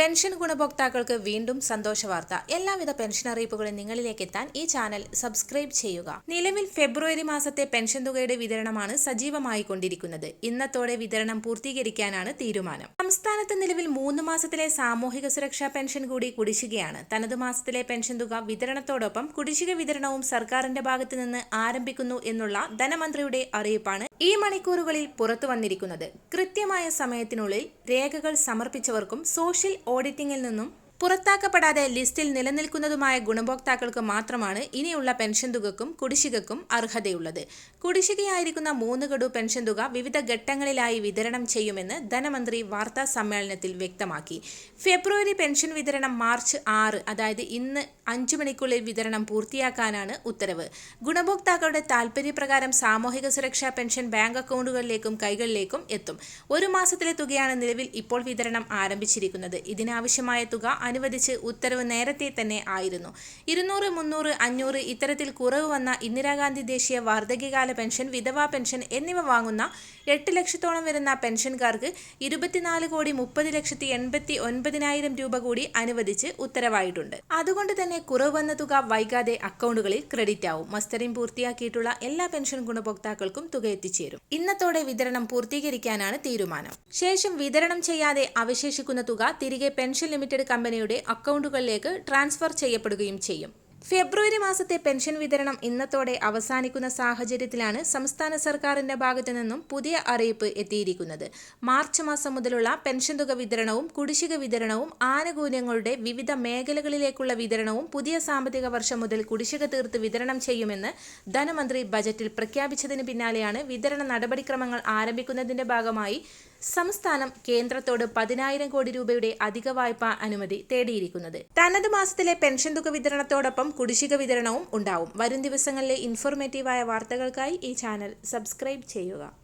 Pension ഗുണഭോക്താക്കൾക്ക് വീണ്ടും സന്തോഷ വാർത്ത. എല്ലാവിധ പെൻഷൻ അറിയിപ്പുകളും നിങ്ങളിലേക്ക് എത്താൻ ഈ ചാനൽ സബ്സ്ക്രൈബ് ചെയ്യുക. നിലവിൽ ഫെബ്രുവരി മാസത്തെ പെൻഷൻ തുകയുടെ വിതരണമാണ് സജീവമായി കൊണ്ടിരിക്കുന്നത് ഇന്നത്തോടെ വിതരണം പൂർത്തീകരിക്കാനാണ് തീരുമാനം. സംസ്ഥാനത്ത് നിലവിൽ മൂന്ന് മാസത്തിലെ സാമൂഹിക സുരക്ഷാ പെൻഷൻ കൂടി കുടിശ്ശികയാണ്. തനത് മാസത്തിലെ പെൻഷൻ തുക വിതരണത്തോടൊപ്പം കുടിശ്ശിക വിതരണവും സർക്കാരിന്റെ ഭാഗത്തു നിന്ന് ആരംഭിക്കുന്നു എന്നുള്ള ധനമന്ത്രിയുടെ അറിയിപ്പാണ് ഈ മണിക്കൂറുകളിൽ പുറത്തു വന്നിരിക്കുന്നത് കൃത്യമായ സമയത്തിനുള്ളിൽ രേഖകൾ സമർപ്പിച്ചവർക്കും സോഷ്യൽ ഓഡിറ്റിംഗിൽ നിന്നും പുറത്താക്കപ്പെടാതെ ലിസ്റ്റിൽ നിലനിൽക്കുന്നതുമായ ഗുണഭോക്താക്കൾക്ക് മാത്രമാണ് ഇനിയുള്ള പെൻഷൻ തുകക്കും കുടിശ്ശികക്കും അർഹതയുള്ളത്. കുടിശ്ശികയായിരിക്കുന്ന മൂന്ന് ഗഡു പെൻഷൻ തുക വിവിധ ഘട്ടങ്ങളിലായി വിതരണം ചെയ്യുമെന്ന് ധനമന്ത്രി വാർത്താ സമ്മേളനത്തിൽ വ്യക്തമാക്കി. ഫെബ്രുവരി പെൻഷൻ വിതരണം മാർച്ച് ആറ് അതായത് ഇന്ന് അഞ്ചു മണിക്കുള്ളിൽ വിതരണം പൂർത്തിയാക്കാനാണ് ഉത്തരവ്. ഗുണഭോക്താക്കളുടെ താൽപര്യപ്രകാരം സാമൂഹിക സുരക്ഷാ പെൻഷൻ ബാങ്ക് അക്കൗണ്ടുകളിലേക്കും കൈകളിലേക്കും എത്തും. ഒരു മാസത്തിലെ തുകയാണ് നിലവിൽ ഇപ്പോൾ വിതരണം ആരംഭിച്ചിരിക്കുന്നത്. ഇതിനാവശ്യമായ തുക അനുവദിച്ച് ഉത്തരവ് നേരത്തെ തന്നെ ആയിരുന്നു. ഇരുന്നൂറ് മുന്നൂറ് അഞ്ഞൂറ് ഇത്തരത്തിൽ കുറവ് വന്ന ഇന്ദിരാഗാന്ധി ദേശീയ വാർദ്ധക്യകാല പെൻഷൻ വിധവാ പെൻഷൻ എന്നിവ വാങ്ങുന്ന എട്ട് ലക്ഷത്തോളം വരുന്ന പെൻഷൻകാർക്ക് ഇരുപത്തിനാല് കോടി മുപ്പത് ലക്ഷത്തി എൺപത്തി ഒൻപതിനായിരം രൂപ കൂടി അനുവദിച്ച് ഉത്തരവായിട്ടുണ്ട്. അതുകൊണ്ട് തന്നെ കുറവ് വന്ന തുക വൈകാതെ അക്കൗണ്ടുകളിൽ ക്രെഡിറ്റ് ആവും. മസ്റ്ററിംഗ് പൂർത്തിയാക്കിയിട്ടുള്ള എല്ലാ പെൻഷൻ ഗുണഭോക്താക്കൾക്കും തുക എത്തിച്ചേരും. ഇന്നത്തോടെ വിതരണം പൂർത്തീകരിക്കാനാണ് തീരുമാനം. ശേഷം വിതരണം ചെയ്യാതെ അവശേഷിക്കുന്ന തുക തിരികെ പെൻഷൻ ലിമിറ്റഡ് കമ്പനിയുടെ അക്കൗണ്ടുകളിലേക്ക് ട്രാൻസ്ഫർ ചെയ്യപ്പെടുകയും ചെയ്യും. ഫെബ്രുവരി മാസത്തെ പെൻഷൻ വിതരണം ഇന്നത്തോടെ അവസാനിക്കുന്ന സാഹചര്യത്തിലാണ് സംസ്ഥാന സർക്കാരിന്റെ ഭാഗത്തു നിന്നും പുതിയ അറിയിപ്പ് എത്തിയിരിക്കുന്നത്. മാർച്ച് മാസം മുതലുള്ള പെൻഷൻ തുക വിതരണവും കുടിശ്ശിക വിതരണവും ആനുകൂല്യങ്ങളുടെ വിവിധ മേഖലകളിലേക്കുള്ള വിതരണവും പുതിയ സാമ്പത്തിക വർഷം മുതൽ കുടിശ്ശിക തീർത്ത് വിതരണം ചെയ്യുമെന്ന് ധനമന്ത്രി ബജറ്റിൽ പ്രഖ്യാപിച്ചതിന് പിന്നാലെയാണ് വിതരണ നടപടിക്രമങ്ങൾ ആരംഭിക്കുന്നതിന്റെ ഭാഗമായി സംസ്ഥാനം കേന്ദ്രത്തോട് പതിനായിരം കോടി രൂപയുടെ അധിക വായ്പ അനുമതി തേടിയിരിക്കുന്നത്. തനത് മാസത്തിലെ പെൻഷൻ തുക വിതരണത്തോടൊപ്പം കുടിശ്ശിക വിതരണവും ഉണ്ടാവും. വരും ദിവസങ്ങളിലെ ഇൻഫോർമേറ്റീവായ വാർത്തകൾക്കായി ഈ ചാനൽ സബ്സ്ക്രൈബ് ചെയ്യുക.